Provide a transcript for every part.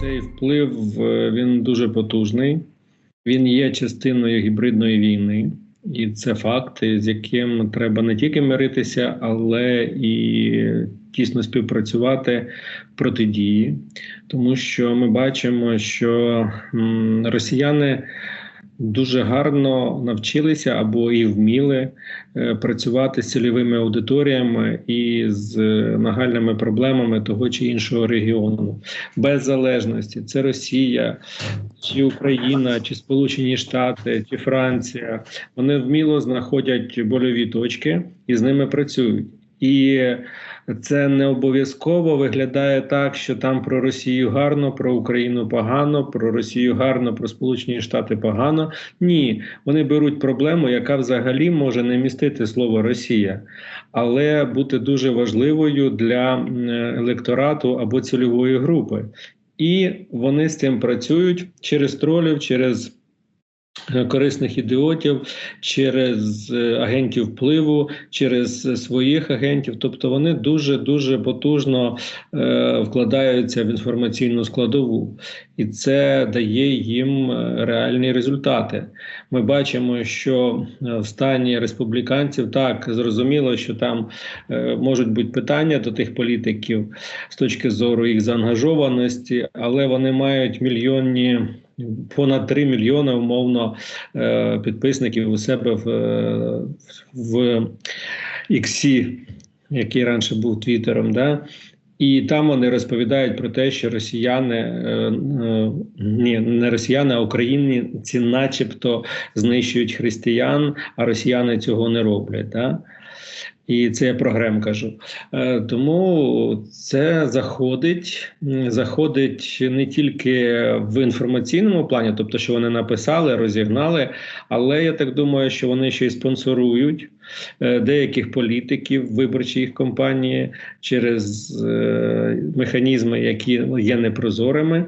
Цей вплив е, він дуже потужний. Він є частиною гібридної війни, і це факт, з яким треба не тільки миритися, але і тісно співпрацювати протидії, тому що ми бачимо, що росіяни дуже гарно навчилися або і вміли е, працювати з цільовими аудиторіями і з е, нагальними проблемами того чи іншого регіону без залежності. Це Росія, чи Україна, чи Сполучені Штати, чи Франція. Вони вміло знаходять больові точки і з ними працюють. І це не обов'язково виглядає так, що там про Росію гарно, про Україну погано, про Росію гарно, про Сполучені Штати погано. Ні, вони беруть проблему, яка взагалі може не містити слово Росія, але бути дуже важливою для електорату або цільової групи. І вони з цим працюють через тролів, через. Е, корисних ідіотів через е, агентів впливу, через своїх агентів, тобто вони дуже дуже потужно е, вкладаються в інформаційну складову, і це дає їм е, реальні результати. Ми бачимо, що в стані республіканців так зрозуміло, що там е, можуть бути питання до тих політиків з точки зору їх заангажованості, але вони мають мільйонні понад 3 мільйони умовно е, підписників у себе в в Іксі, який раніше був Твіттером. Да? І там вони розповідають про те, що росіяни е, е, ні, не росіяни, а українці, начебто, знищують християн, а росіяни цього не роблять. Да? І це я про Грем кажу. Е, тому це заходить, заходить не тільки в інформаційному плані, тобто, що вони написали, розігнали, але я так думаю, що вони ще й спонсорують е, деяких політиків виборчі їх компанії через е, механізми, які є непрозорими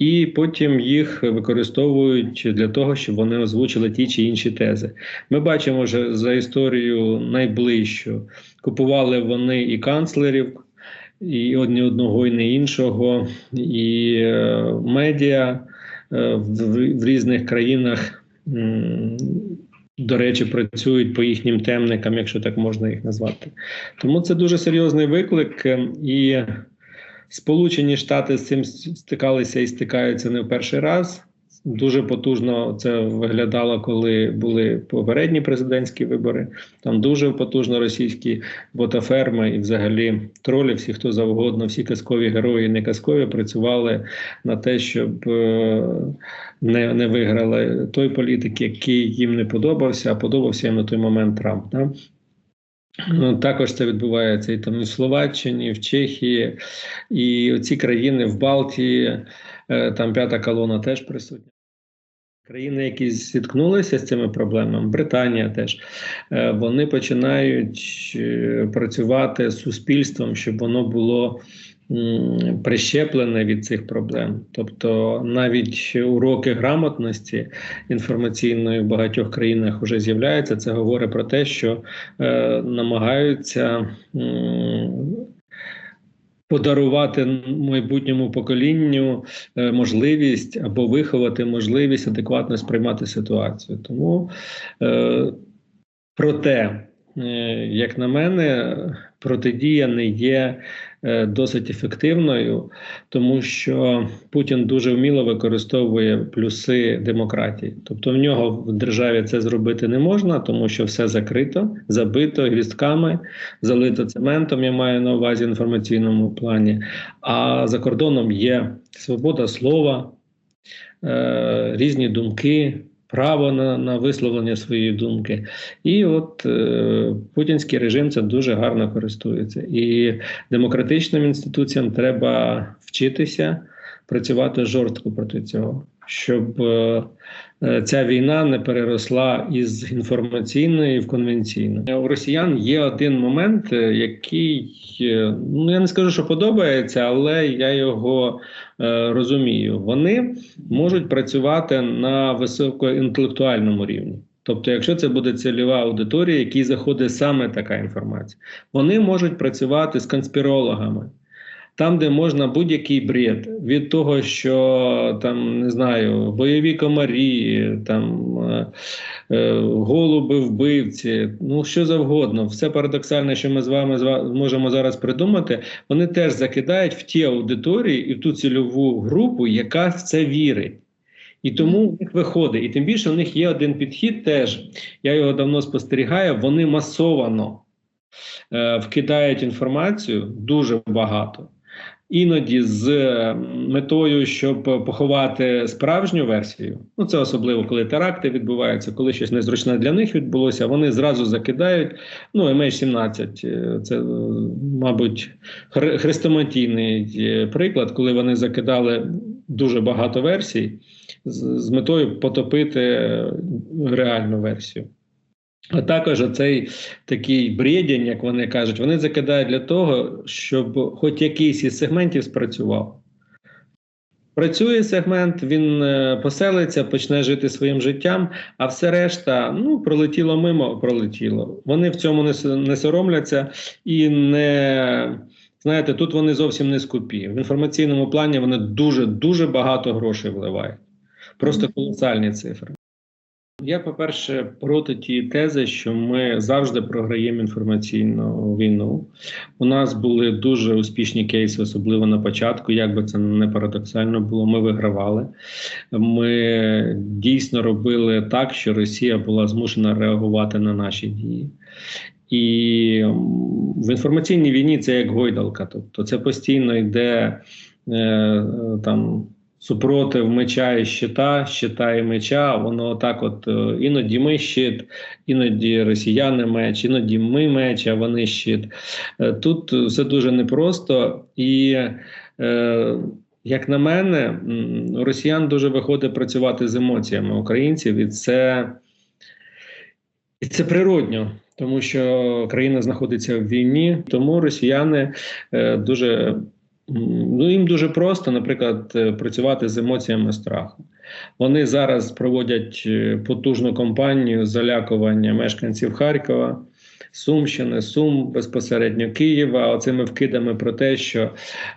і потім їх використовують для того, щоб вони озвучили ті чи інші тези. Ми бачимо вже за історію найближчу. Купували вони і канцлерів, і одні одного, і не іншого, і е, медіа е, в, в різних країнах. До речі, працюють по їхнім темникам, якщо так можна їх назвати. Тому це дуже серйозний виклик, і Сполучені Штати з цим стикалися і стикаються не в перший раз. Дуже потужно це виглядало, коли були попередні президентські вибори. Там дуже потужно російські ботаферми і, взагалі, тролі, всі хто завгодно, всі казкові герої, не казкові, працювали на те, щоб е, не не виграли той політик, який їм не подобався, а подобався їм на той момент Трамп. Да? Ну, також це відбувається і там і в Словаччині, і в Чехії, і ці країни в Балтії, е, там п'ята колона теж присутня. Країни, які зіткнулися з цими проблемами, Британія теж, е, вони починають е, працювати з суспільством, щоб воно було прищеплене від цих проблем. Тобто навіть уроки грамотності інформаційної в багатьох країнах вже з'являються. Це говорить про те, що е, намагаються. Подарувати майбутньому поколінню е, можливість або виховати можливість адекватно сприймати ситуацію. Тому е, проте, е, як на мене, протидія не є Е, досить ефективною, тому що Путін дуже вміло використовує плюси демократії. Тобто в нього в державі це зробити не можна, тому що все закрито, забито гвістками, залито цементом. Я маю на увазі інформаційному плані. А за кордоном є свобода слова, е, різні думки право на на висловлення своєї думки. І от е, путінський режим це дуже гарно користується. І демократичним інституціям треба вчитися працювати жорстко проти цього, щоб е, е, ця війна не переросла із інформаційної в конвенційну. У росіян є один момент, е, який ну я не скажу, що подобається, але я його розумію. Вони можуть працювати на високоінтелектуальному рівні. Тобто, якщо це буде цільова аудиторія, якій заходить саме така інформація, вони можуть працювати з конспірологами. Там, де можна будь-який бред, від того, що там не знаю, бойові комарі, там е, е, голуби, вбивці, ну що завгодно, все парадоксальне, що ми з вами можемо зараз придумати, вони теж закидають в ті аудиторії і в ту цільову групу, яка в це вірить. І тому у них виходить. І тим більше у них є один підхід теж. Я його давно спостерігаю. Вони масовано е, вкидають інформацію дуже багато. Іноді з е, метою, щоб поховати справжню версію, ну це особливо, коли теракти відбуваються, коли щось незручне для них відбулося, вони зразу закидають. Ну, MH17, е, це, е, мабуть, хр- хрестоматійний приклад, коли вони закидали дуже багато версій з, з метою потопити реальну версію. А також оцей такий бредінь, як вони кажуть, вони закидають для того, щоб хоч якийсь із сегментів спрацював. Працює сегмент, він е, поселиться, почне жити своїм життям, а все решта ну, пролетіло мимо, пролетіло. Вони в цьому не, не соромляться і не. Знаєте, тут вони зовсім не скупі. В інформаційному плані вони дуже дуже багато грошей вливають. Просто колосальні цифри. Я, по-перше, проти тієї тези, що ми завжди програємо інформаційну війну. У нас були дуже успішні кейси, особливо на початку. Як би це не парадоксально було, ми вигравали. Ми дійсно робили так, що Росія була змушена реагувати на наші дії. І в інформаційній війні це як гойдалка, тобто це постійно йде е, е, там супротив меча і щита, щита і меча. Воно так, от е, іноді ми щит, іноді росіяни меч, іноді ми меч, а вони щит. Е, Тут все дуже непросто і. Е, як на мене, у росіян дуже виходить працювати з емоціями українців, і це, і це природньо, тому що країна знаходиться в війні, тому росіяни е, дуже ну їм дуже просто, наприклад, е, працювати з емоціями страху. Вони зараз проводять е, потужну кампанію залякування мешканців Харкова. Сумщини, Сум безпосередньо Києва, оцими вкидами про те, що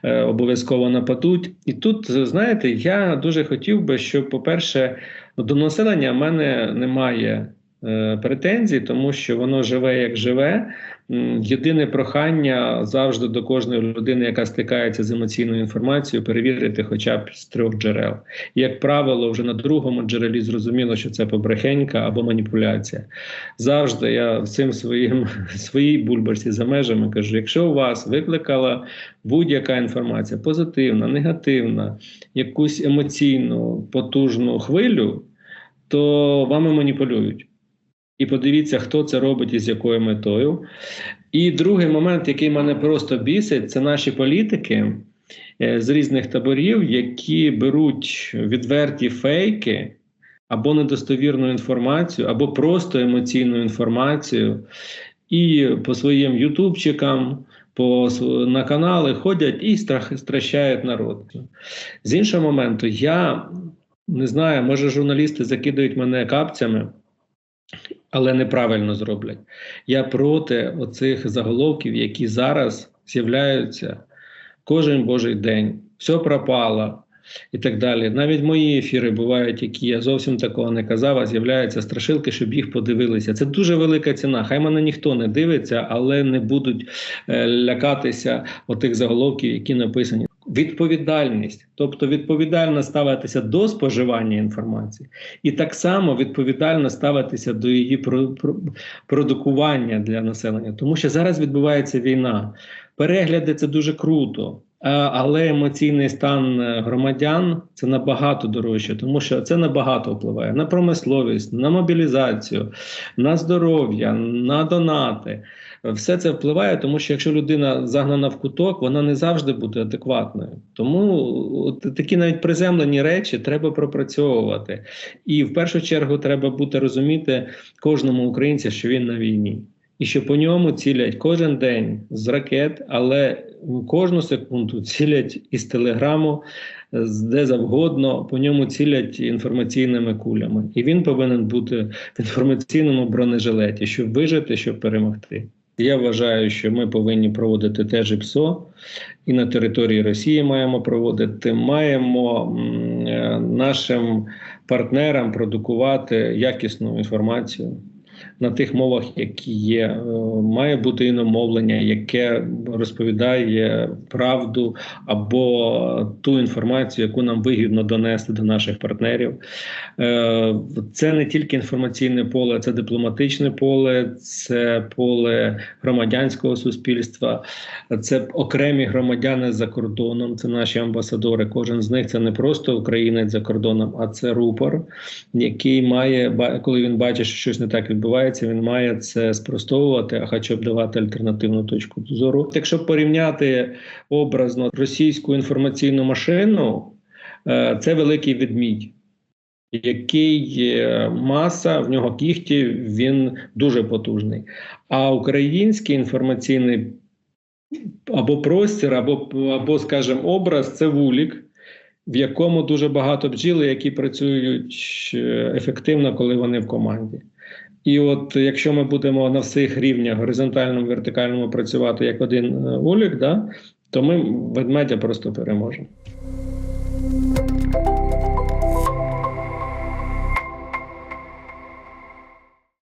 е, обов'язково нападуть. І тут, знаєте, я дуже хотів би, щоб, по-перше, до населення в мене немає е, претензій, тому що воно живе як живе. Єдине прохання завжди до кожної людини, яка стикається з емоційною інформацією, перевірити хоча б з трьох джерел. Як правило, вже на другому джерелі зрозуміло, що це побрехенька або маніпуляція. Завжди я в цим своїм своїй бульбашці за межами кажу: якщо у вас викликала будь-яка інформація, позитивна, негативна, якусь емоційну потужну хвилю, то вами маніпулюють. І подивіться, хто це робить і з якою метою. І другий момент, який мене просто бісить, це наші політики е, з різних таборів, які беруть відверті фейки або недостовірну інформацію, або просто емоційну інформацію, і по своїм ютубчикам, по на канали ходять і страх, стращають народ. З іншого моменту, я не знаю, може журналісти закидають мене капцями але неправильно зроблять. Я проти оцих заголовків, які зараз з'являються кожен божий день. Все пропало і так далі. Навіть мої ефіри бувають, які я зовсім такого не казав, а з'являються страшилки, щоб їх подивилися. Це дуже велика ціна. Хай мене ніхто не дивиться, але не будуть е, лякатися отих заголовків, які написані. Відповідальність, тобто відповідально ставитися до споживання інформації, і так само відповідально ставитися до її про, про, продукування для населення, тому що зараз відбувається війна. Перегляди це дуже круто, але емоційний стан е, громадян це набагато дорожче, тому що це набагато впливає на промисловість, на мобілізацію, на здоров'я, на донати. Все це впливає, тому що якщо людина загнана в куток, вона не завжди буде адекватною. Тому от такі навіть приземлені речі треба пропрацьовувати. І в першу чергу треба бути розуміти кожному українцю, що він на війні. І що по ньому цілять кожен день з ракет, але кожну секунду цілять із телеграму, де завгодно, по ньому цілять інформаційними кулями. І він повинен бути в інформаційному бронежилеті, щоб вижити, щоб перемогти. Я вважаю, що ми повинні проводити теж ІПСО і на території Росії маємо проводити. Маємо е, нашим партнерам продукувати якісну інформацію на тих мовах, які є. Е, Має бути іномовлення, яке розповідає правду або ту інформацію, яку нам вигідно донести до наших партнерів. Е, Це не тільки інформаційне поле, це дипломатичне поле, це поле громадянського суспільства, це окремі громадяни за кордоном, це наші амбасадори. Кожен з них це не просто українець за кордоном, а це рупор, який має коли він бачить, що щось не так відбувається, він має це спростовувати, а хоча б давати альтернативну точку зору. Якщо порівняти образно російську інформаційну машину, е, це великий ведмідь. Який е, маса в нього кіхті, він дуже потужний. А український інформаційний або простір, або, або скажімо, образ це вулік, в якому дуже багато бджіл, які працюють е, ефективно, коли вони в команді. І от якщо ми будемо на всіх рівнях горизонтальному, вертикальному працювати як один олік, да, то ми ведмедя просто переможемо.